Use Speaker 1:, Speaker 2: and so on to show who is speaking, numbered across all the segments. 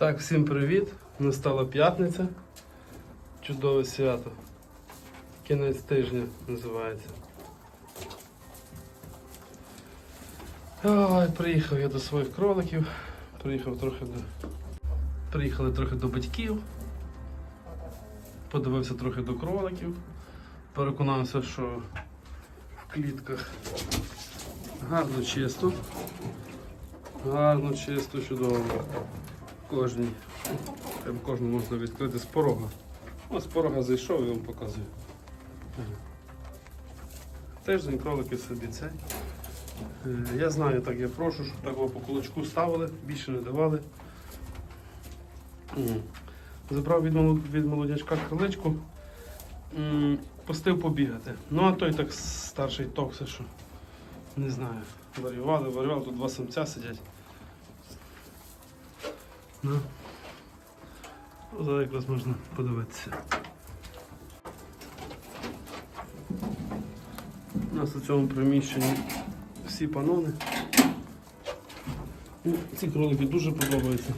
Speaker 1: Так, всім привіт! Настала п'ятниця. Чудове свято. Кінець тижня називається. Ой, приїхав я до своїх кроликів. Приїхав трохи до. Приїхали трохи до батьків. Подивився трохи до кроликів. Переконався, що в клітках гарно чисто. Гарно, чисто, чудово. Кожній. Прям кожну можна відкрити з порога. Ось з порога зайшов і вам показую. Тиждень кролики собі цей. Е, Я знаю, так я прошу, щоб так по кулачку ставили, більше не давали. Забрав від, молод- від молодячка криличку, пустив побігати. Ну а той так старший токси, що не знаю. Варювали, варювали, тут два самця сидять. Ну. Зараз якраз можна подивитися. У нас у цьому приміщенні всі панони. Ну, Ці кролики дуже подобаються.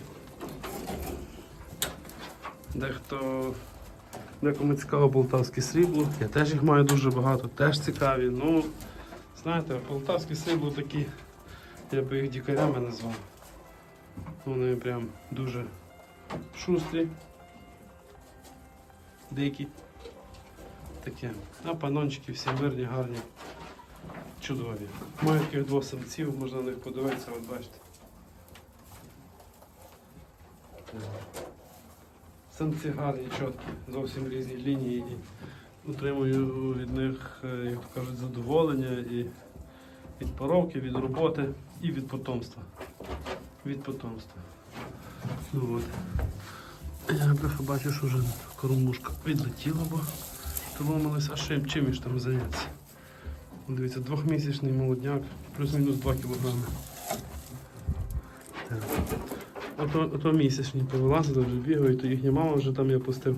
Speaker 1: Дехто декому цікаво полтавське срібло. Я теж їх маю дуже багато, теж цікаві. Ну, знаєте, полтавське срібло такі, я би їх дікарями назвав. Вони прям дуже шустрі, дикі. Таке. А панончики всі мирні, гарні, чудові. Маю таких двох самців, можна на них подивитися, от бачите. Самці гарні, чіткі, зовсім різні лінії і отримую від них, е, як то кажуть, задоволення і від поровки, від роботи і від потомства. Від потомства. Ну от. Я бляха бачу, що вже кормушка відлетіла, бо поломалася. А ще чим ж там зайнятися? Дивіться, двохмісячний молодняк, плюс-мінус 2 кілограми. Ото, ото місячні повилазили, вже бігають, то їхня мама вже там я пустив.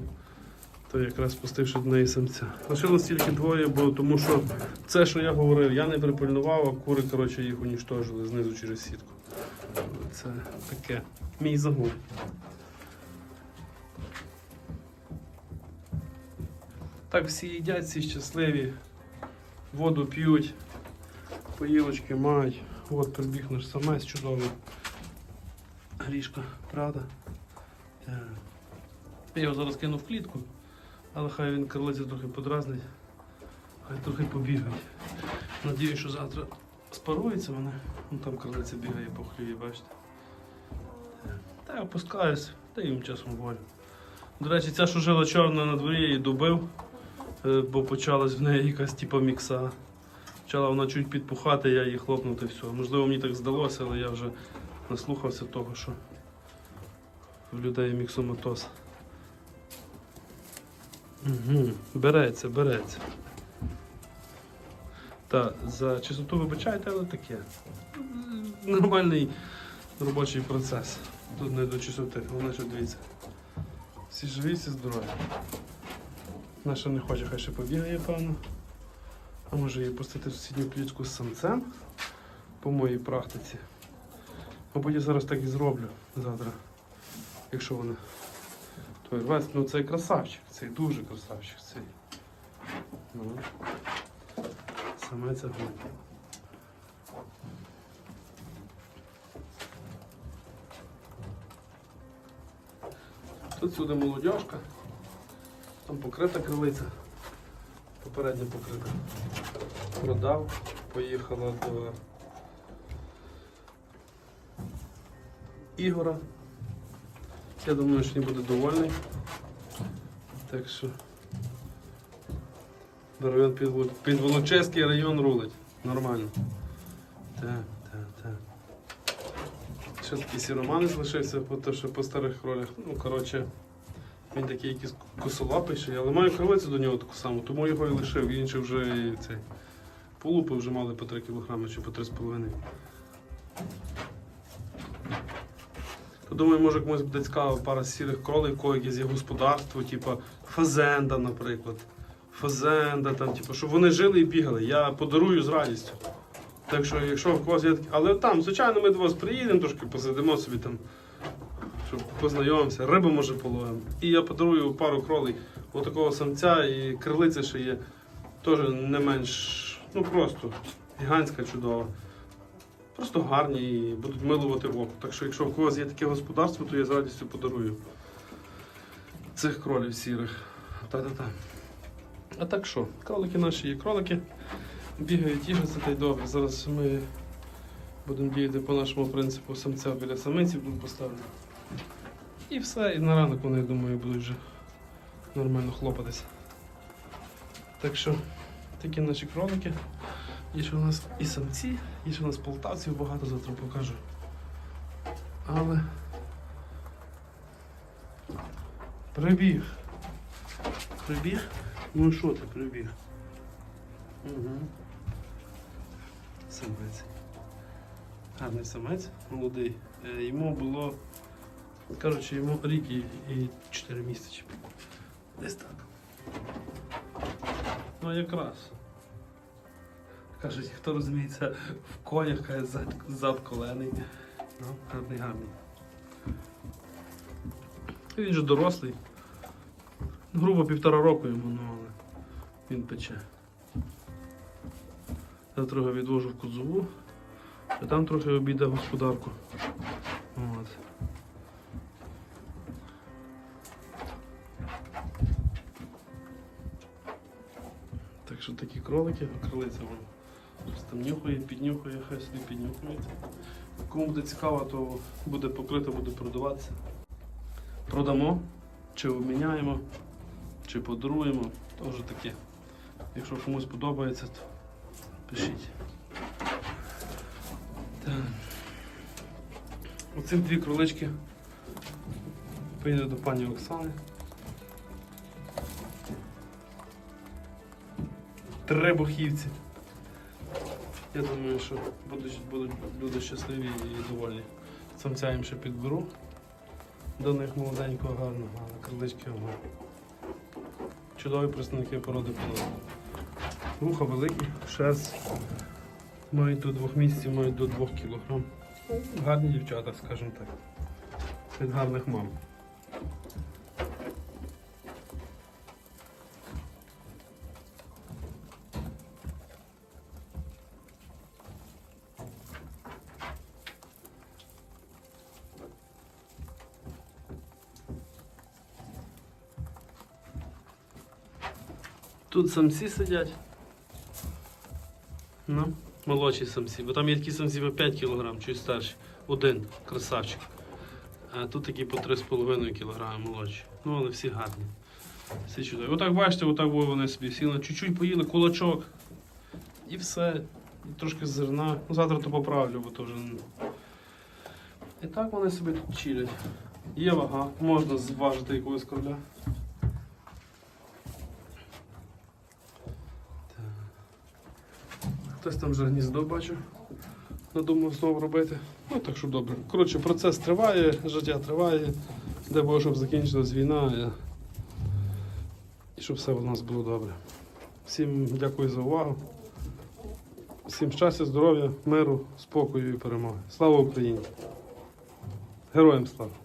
Speaker 1: То якраз пустив, що до неї самця. Лишилось тільки двоє, бо тому що це, що я говорив, я не припильнував, а кури коротше, їх уніштожили знизу через сітку. Це таке. Мій загул. Так всі їдять, всі щасливі, воду п'ють, поїлочки мають. От прибіг наш самець чудовий. Грішка, правда? Я його зараз кину в клітку, але хай він крилиці трохи подразнить, хай трохи побігають. Надіюсь, що завтра спарується вони. Вон там крилиця бігає по хліві, бачите. Та я опускаюсь, та їм часом волю. До речі, ця, що жила чорна на дворі, я її добив, е, бо почалась в неї якась типу мікса. Почала вона чуть підпухати, я її хлопнув і все. Можливо, мені так здалося, але я вже наслухався того, що в людей міксоматоз. Угу. Береться, береться. Та за чистоту вибачайте, але таке. Нормальний робочий процес. Тут не до чистоти. Головне, що дивіться. Всі живі, всі здорові. Наша не хоче, хай ще побігає, певно. А може її пустити в сусідню клітку з самцем по моїй практиці. Мабуть, я зараз так і зроблю завтра. Якщо вони. Той рвець, ну цей красавчик, цей дуже красавчик цей. Ну. Саме це. Тут сюди молодіжка, там покрита крилиця, попередня покрита. Продав, поїхала до Ігора. Я думаю, що він буде довольний. Так що район під, Волочиський район рулить. Нормально. Так, так, так. Ще такий сіроман залишився, по що по старих кролях. Ну, коротше, він такий якийсь косолапий ще, але маю кровицю до нього таку саму, тому його і лишив. Інші вже цей. Полупи вже мали по 3 кг чи по 3,5 То думаю, може комусь буде цікава пара сірих кролей, кого є господарство, типу фазенда, наприклад. Фазенда, там, типу, щоб вони жили і бігали. Я подарую з радістю. Так що, якщо в когось є такі. Але там, звичайно, ми до вас приїдемо, трошки посидимо собі там щоб познайомимося, рибу може половимо. І я подарую пару кролей отакого самця і крилиця ще є. Теж не менш, ну просто гігантська, чудова. Просто гарні і будуть милувати око. Так що, якщо в когось є таке господарство, то я з радістю подарую цих кролів сірих. Та-та-та. А так що, кролики наші є кролики. Бігають, їжаться та й добре. Зараз ми будемо діяти по нашому принципу самця біля самиці будемо поставити. І все, і на ранок вони, я думаю, будуть вже нормально хлопатися. Так що, такі наші кролики. Є ще у нас і самці, є ще у нас полтавців багато, завтра покажу. Але прибіг. Прибіг? Ну що ти прибіг? Угу. Самець. Гарний самець, молодий. Е, Йому було, кажучи, йому рік і, і 4 місяці. Десь так. Ну якраз. Кажуть, хто розуміється в конях, каже зад, зад колений. Ну, гарний, гарний. Він же дорослий. Грубо півтора року йому, ну але він пече. Я трохи відвожу в кузову, а там трохи обійде господарку. От. Так що такі кролики, кролиця вон. Щось там нюхає, піднюхує, хай собі піднюхується. Кому буде цікаво, то буде покрито, буде продаватися. Продамо, чи обміняємо, чи подаруємо, вже таке. Якщо комусь подобається, то пишіть. Так. Оці дві кролички поїду до пані Оксани. Требухівці. Я думаю, що будуть, будуть люди щасливі і довольні. Самця їм ще підберу. До них молоденького, гарного, але крилички ого. Чудові представники породи породи. Вуха великі, шерсть. Мають до двох місяців, мають до двох кілограм. Гарні дівчата, скажімо так. Від гарних мам. Тут самці сидять. Ну, молодші самці. Бо там є такі самці по 5 кг, чуть старші. Один красавчик. А тут такі по 3,5 кг молодші. Ну, але всі гарні. Всі чудові. Отак бачите, отак вони собі сіли. Чуть-чуть поїли кулачок. І все. І трошки зерна. Ну, завтра то поправлю, бо то вже. І так вони собі тут чилять. Є вага, можна зважити якогось короля. Хтось там вже гніздо бачив. Надумав знову робити. Ну так що добре. Коротше, процес триває, життя триває. Дай Боже, щоб закінчилась війна і щоб все у нас було добре. Всім дякую за увагу. Всім щастя, здоров'я, миру, спокою і перемоги. Слава Україні! Героям слава!